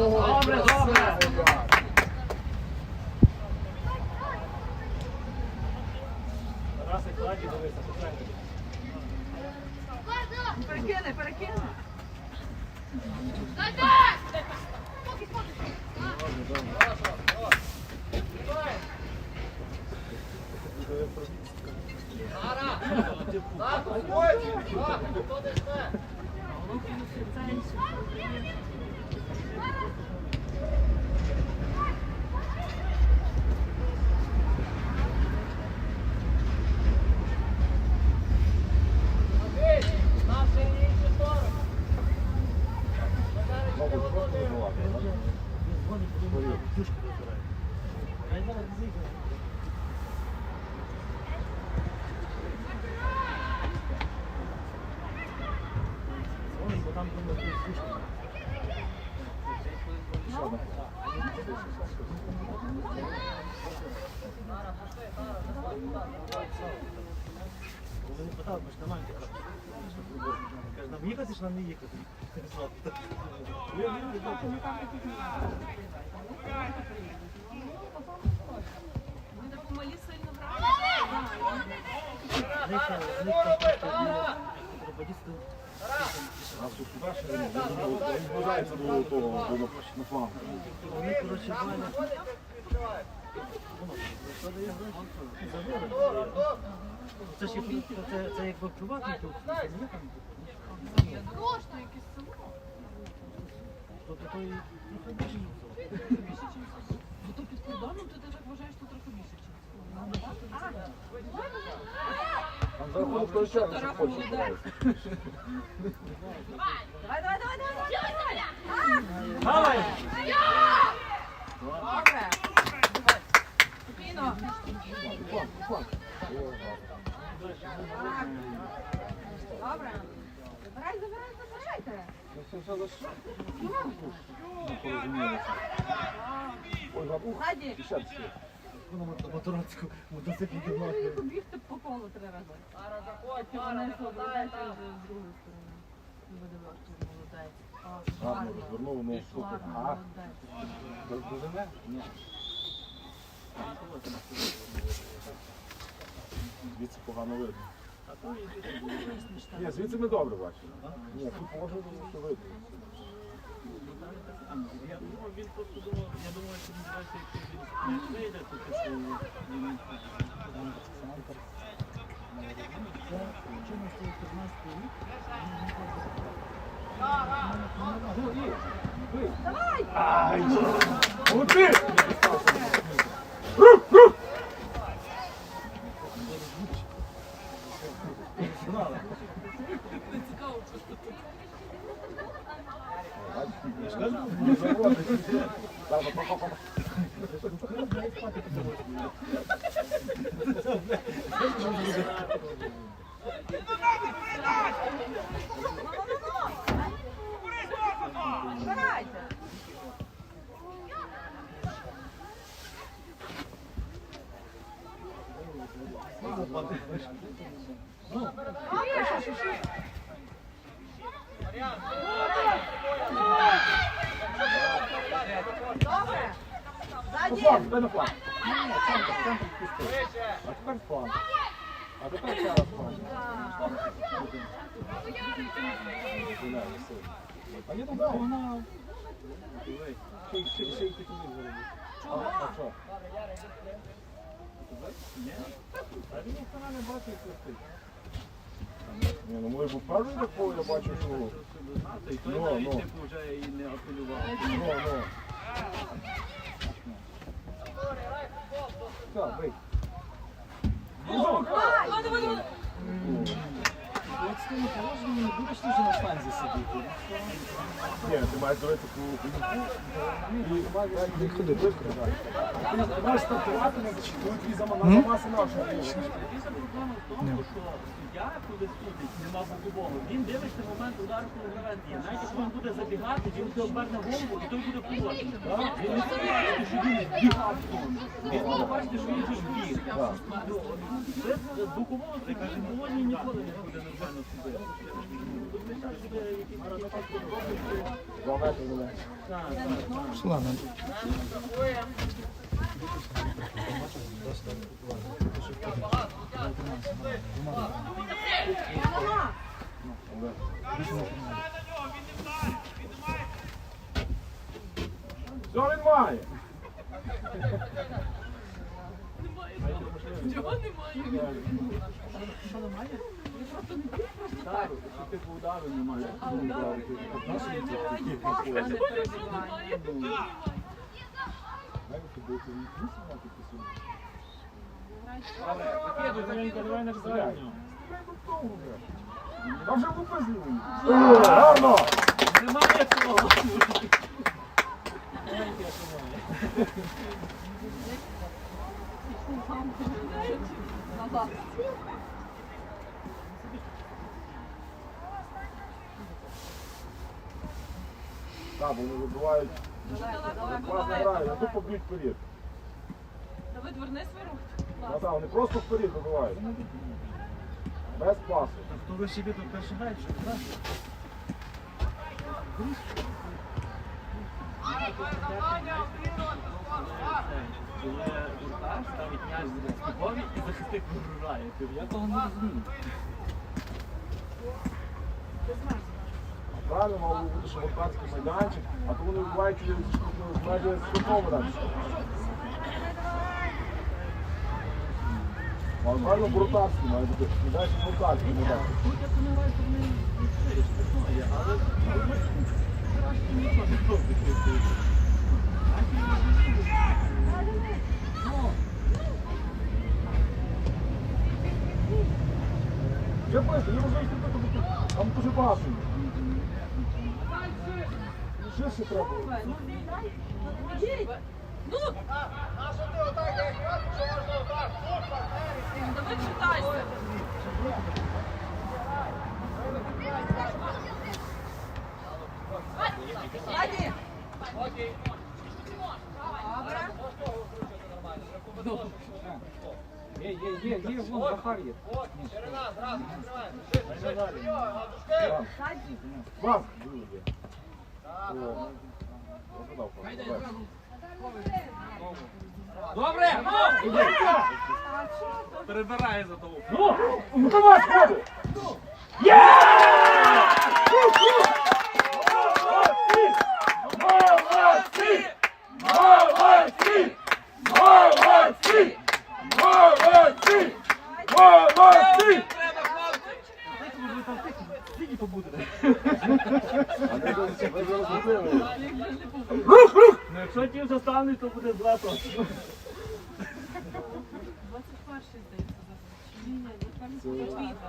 Добре, добре. Тарасик, кладі. Перекине, перекине. Бо там думаю, що сушки. Ми ж немає така. Каже, нам їхати чи нам не їхати? Вони коротше. Це ж як- це, це якби приватний там. Кошти якесь село. Тобто то і трохи більше. Бо то під кордоном, ти так вважаєш, що трохи більше, давай, давай, давай. Давай! Добре. Спокійно. Добре. Забирай, забирай, забирайте. Ой, бабух, Ззаді. 50 ще. Ну, на моторацьку мотоцикл піднімати. Побігти по колу три рази. Поки вони обладають вже з другої сторони. Буде важче, молодець. Гарно розвернув, ну супер. Гарно, А, молодець. дожене? Ні. Звідси погано видно. І. Ні, звідси ми добре бачимо. Ні, тут може було, що видно. Я думаю, він просто думав, я думав, що він бачить, якщо він не вийде, то те, що він Давай! Ай! Рух, рух! Добре. Фланг, дай на фланг. А тепер фланг. А тепер ще раз. А ні, туди. Ще- ще- й такі не зробили. А, а що? Ні, ну ми ж правильно такого, я бачу, що... І той Ну, навіть ну. типу вже і не апелював. Ну, ну. Так, бий. Давай, давай, давай. Ну. цьому положенні не будеш ти вже на станції сидіти. Ні, ти маєш дивитися по І ходи, Ти маєш стартувати на твій нашого. Найбільша проблема в тому, що суддя, коли судить, нема футболу, він дивиться момент удару, коли гравець є. Навіть якщо він буде забігати, він буде оберне голову і той буде поводити. Він не буде бачити, що він збігав. Він буде бачити, що він вже збіг. Без бокового футболі ніколи не буде нормально судити. Тут ми так буде якісь такі робити. Два метри мене. Так, так, так. Ладно. Що він має? Чого немає? Стару, що типу удару немає. А удару? А не перебивання. Пакету, Зеленька, давай не Стріляй. Там вже лупи Гарно! Немає цього. Назад. Так, вони вибивають. Класно грають, а тут поб'ють вперед. Давид, верни руку. А так, вони просто вперед вибивають. Без пасу. Хто ви собі тут перший грає, що так? Коли ставить м'яч і. Я того не розумію. Бути, що ворканський майданчик, а то вони вибивають через майже скотову далі. А правильно брутарський має бути. Майданчик брутарський майданчик. Тут як вони грають, то вони відкриють, що є, але краще нічого не робить. Вже писати, не можна йти тут, там дуже багато. Ще ще треба. Ну! Читайся. Є, є, є, є, вон Захар є. Вас! О, попадав, попадав. Добре! Перебирає за того. Ну, давай, сходи! Є! Молодці! Молодці! Молодці! Молодці! Молодці! Рух, рух! Ну, якщо ті вже стануть, то буде зле точно. 21 здається. Ні, ні, не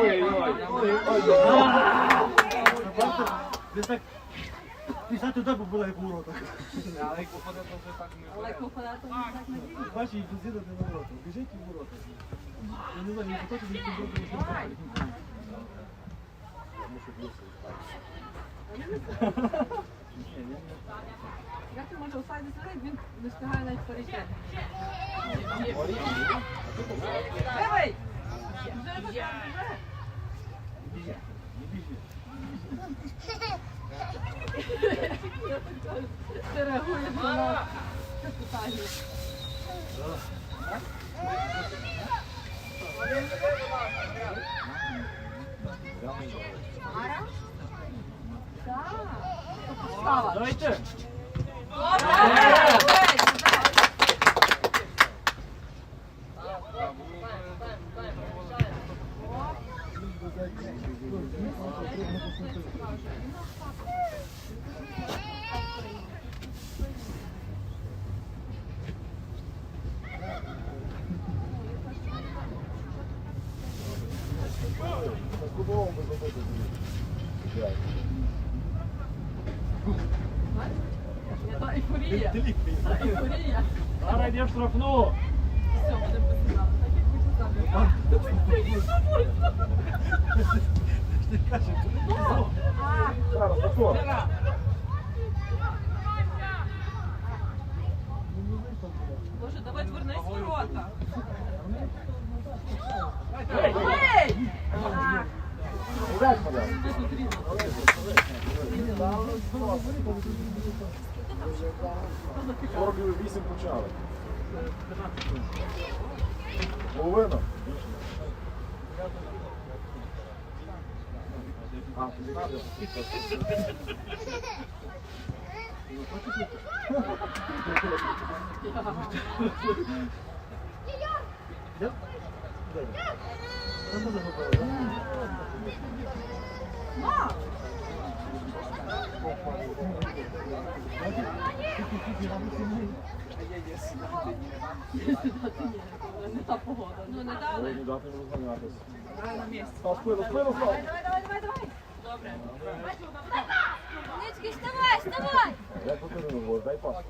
Ой-ой-ой. Десь так 50 удар була як у воротах. Але попадати не так надійно. Бачиш, і позида не на воротах. Біжить і в ворота. Я не знаю, він хоче, він не Як ти може осайди сидить, він не встигає навіть перейти. Дивий! Вже. Ти реагуєш на питання. Так. Постава. Давайте. Зараз йдемо в штрафну. Все, буде посідати. Так як хоче Зараз, тако. Боже, давай вернись в ворота. Ей, Ей! Удар, поля. Сорок вісім почали. Половина. А, тобі надо? Не та. Ну. Давай, давай, давай, давай. Добре. Нички, покажу, говорю, дай паску.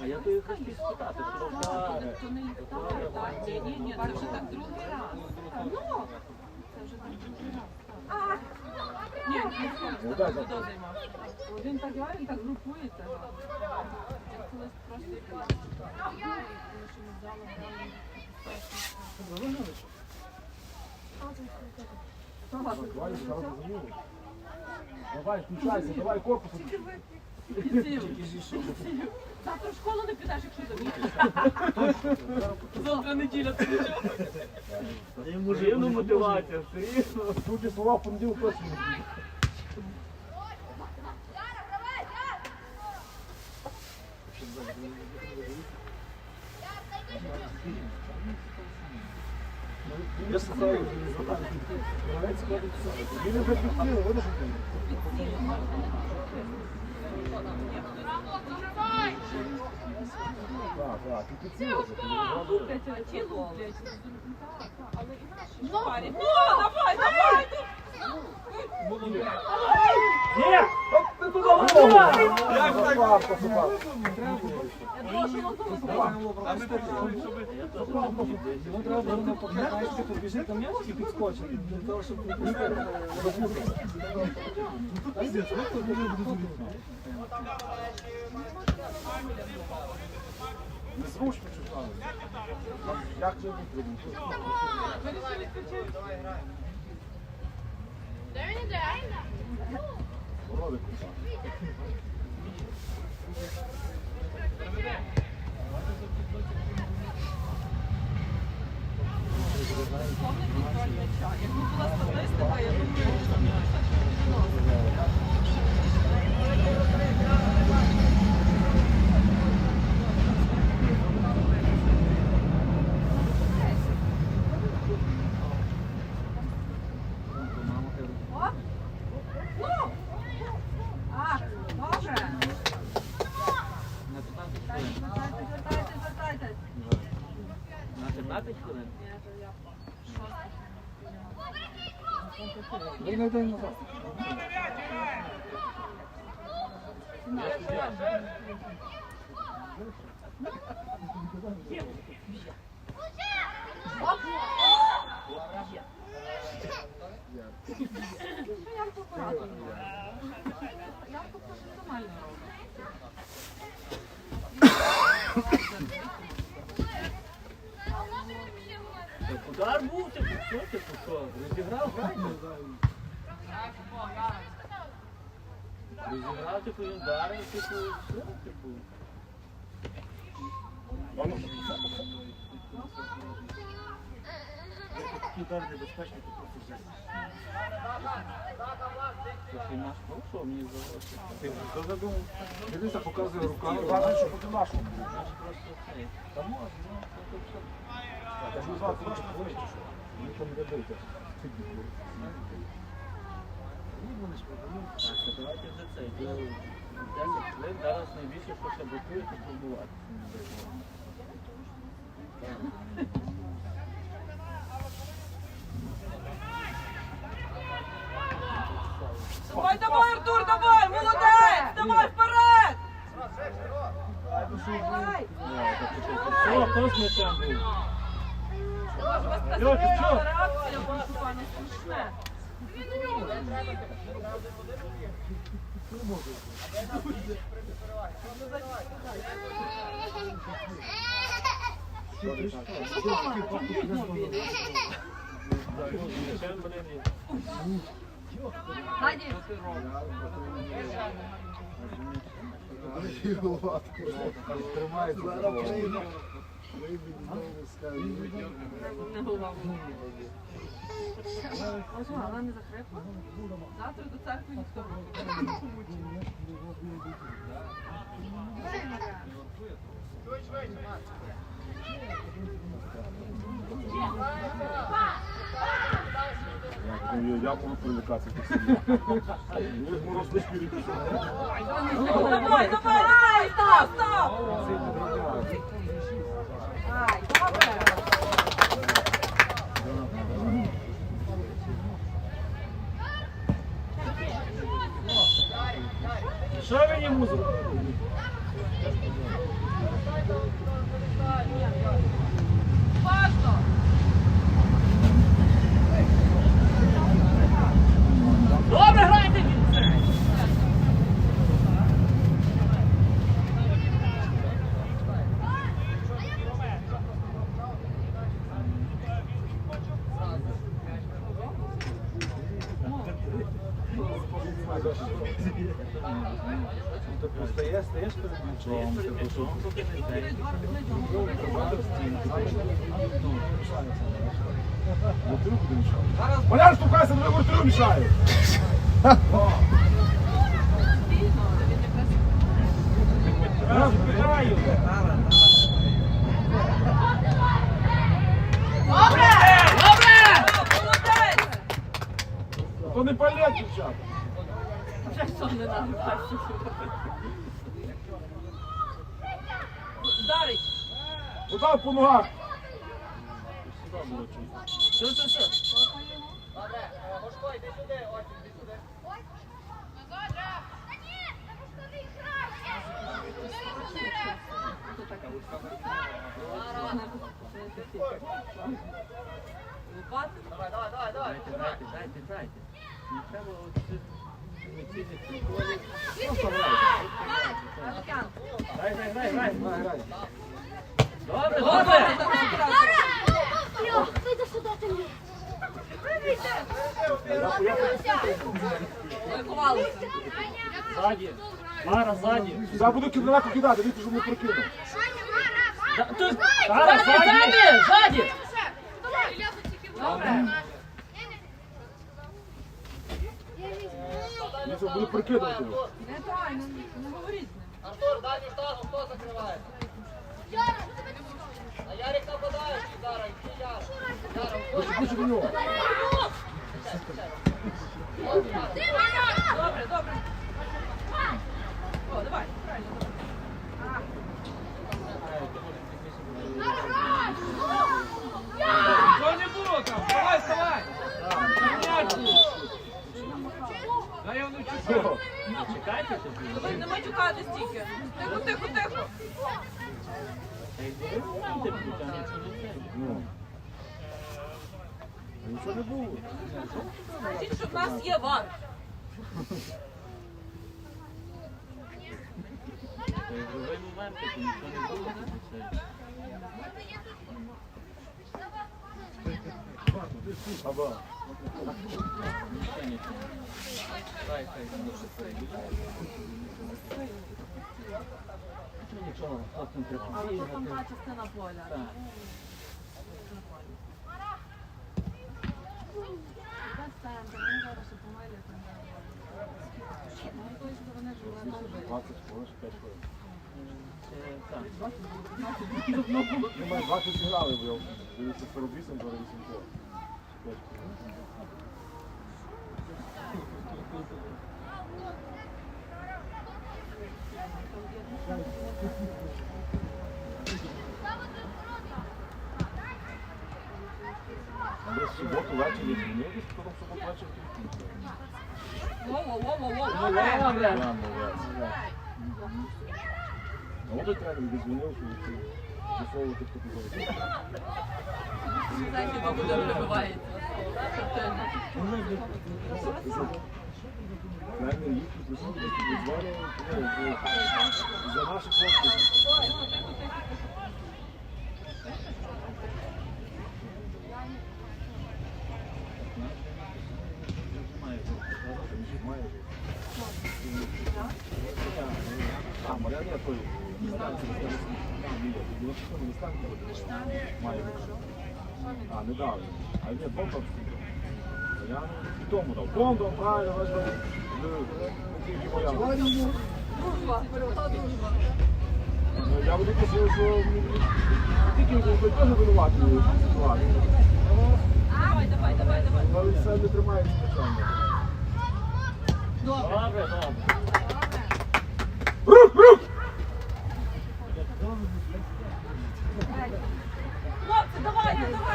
А я. То не ні, ні, це вже так другий раз. Ну, це вже так другий раз. Ні, не хто займався. Він так він так групується. Я колись просто якось... Розумію. Давай, включайся, давай корпусом. Завтра в школу не підеш, якщо замітиш. Завтра неділя, ти нічого. Рівну мотивацію, все рівно. Тут слова в понеділок точно не буде. Я слухаю, він вже підсіли, видиш? Парі. Ну, давай, давай! Ні! Як так? Слабко, слабко. Я Йому треба було на покатайськи побіжити на м'яч і підскочити. Для того, щоб не пустити. Пиздець, ви тут не буде зубити. Незручно читали. Як це не прийде? Вроде куса. Повний контроль м'яча. Якби була статистика, я думаю, що все А, добре. На 15 хвилин. Звертайтесь, звертайтесь, звертайтесь. На 15 хвилин? Ви не дай назад. Ямку акуратно. Ямку професіонально робить. Так удар був, типу, що, типу, що? Розіграв, правильно? Розіграв, типу, і ударив, типу, все, типу. Такі удари небезпечні, то просто жесть. Слухай, наш ну, що мені здалося? Ти вже задумав? Дивися, показує руками. Важно, що по нашому було. Просто цей. Та можна, ну, це все. Я ж назвав що. Мені там не дайте вони ж продають. Це давайте вже це. Ви зараз найбільше, що ще блокуєте, пробувати. Давай, давай, Артур, давай, молодець, давай вперед! Все, хтось не там був. Льоша, що? Реакція ваша, пане, смішне. М'ячем, не голова. Вона не. Я, буду привлекаться к себе. Впереди. Давай, давай, став, став! Що ви йому? Важно! Добре! Добре! То не палять, дівчата. Вже сон не надо. Дарить. Удар по ногах. Що, що, що? Лопати. Дайте, дайте, дайте, дайте. Не треба оці емоційних приколів. Просто грайте. Грай, грай, грай, грай. Добре, Добре, добре! добре. Вийди сюди ти мені. Лікувалися. Ззаді. Мара, ззаді. Я буду кидати, кидати, він вже не прокинув. Мара, ззаді! Ззаді! Добре. Він це буде прикидувати його. Не дай, не, не говоріть. Артур, дальню штангу хто закриває? А Ярик нападає, зараз, йди Яр. Яра, Хочу, хочу до нього. Добре, добре. О, давай, правильно, добре. Що не було там? Вставай, вставай! Дай я внучу. Чекайте. Ви не матюкати стільки. Тихо, тихо, тихо. Ну. Нічого не було. Що в нас є вар. Це ігровий момент, нічого не було. Це- Аба. Нічого, нічого. Хай, хай, Нічого, нічого, хлопцям треба Але там та частина поля. Так. Там 20 хвилин, 5 хвилин. Це так. Ну, ми 20 зіграли, бо я 48, 48 хвилин. 5 хвилин. Десь в суботу ввечері змінились, потім в суботу ввечері тільки. Во-во-во-во-во. Добре. Я молодець. А от і тренер відзвонив, що хто буде вибивається. За наших. А, Мар'яна, я той. Має бути. А, не дав. А ні, Бог там Я і тому дав. Бондом, правильно, ось так. Тільки моя. Я буду просив, що тільки ви теж винуваті ситуації. Давай, давай, давай, давай. Але все не тримається. Добре. Добре, добре. Рух, рух! Хлопці, давайте, давайте, третю. Я знаю, звуки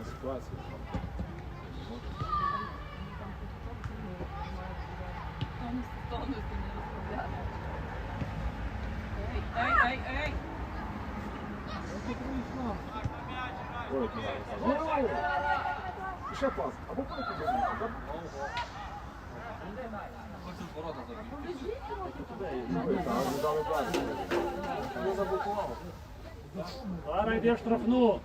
на ситуацію. Повністю не розмовляти. Ей, ей, ей, ще пас. Або коли ти забіг. Там не дали далі. Не заблокував. Зараз йде штрафну.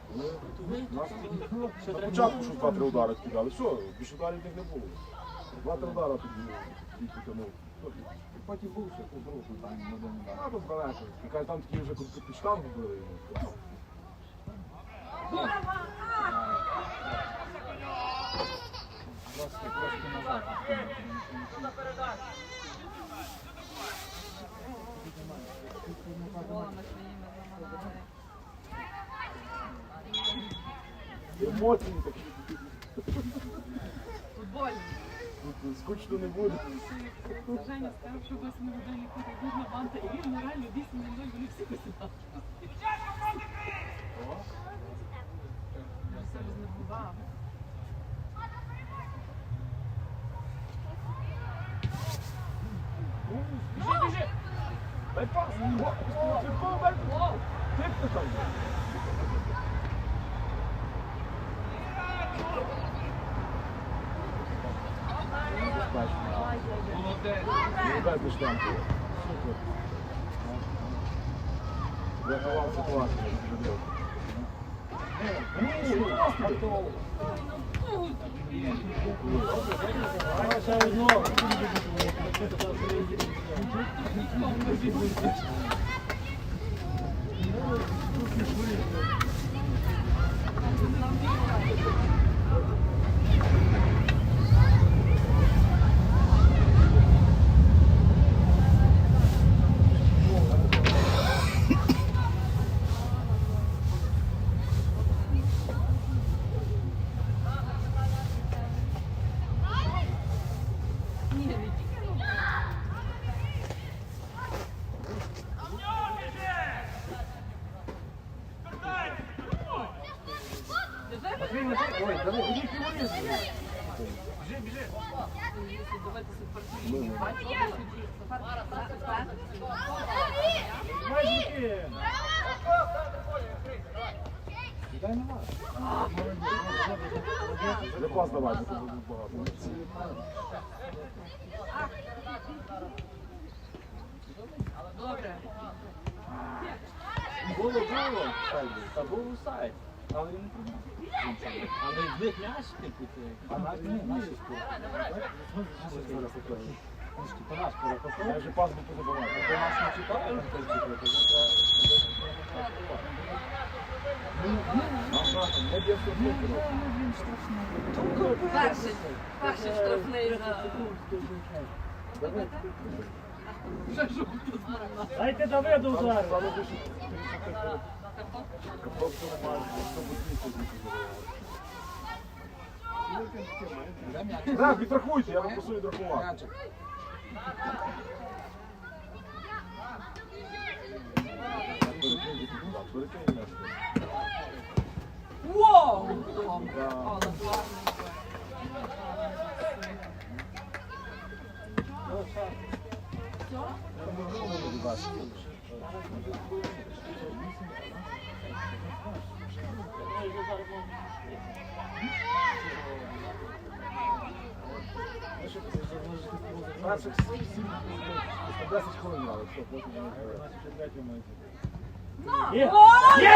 На початку що два-три удари кидали. Все, більше ударів не було. Два-три тому. І потім був ще подружний там на один удар. А тут. І каже, там такі вже тут під штангу били. йому. Голами своїми зламали. Емоції такі. Футбольні. Скучно не буде. Женя сказав, що досі не буде нікуди. Видно банта, і він реально 8 0 вони всі посідали. Все рознебував. Біжи, біжи! Дай пас! Ти кого дай пас? Ти хто там? Молодець, Дештанко. Супер. Врятував ситуацію. зробив. Ще одну. Ні, не тільки. Ти дай мені Ой, давай, іди ти вниз. дивитися партію. Бачиш, Майже. Не пас давай, бо тут багато. Добре. Було було. Та був сайт. Але він прийняв. Але з них м'яч типу. А наш ні, наші покажу. Я вже пас позабував. Ти нас не? Не б'є Перший. Перший штрафний за... Дайте Давиду удар. Так, відрахуйте, я вам посую відрахувати. Перекиньте Ну, 10 хвилин мали, все, потім вони грали. Є. Молодці!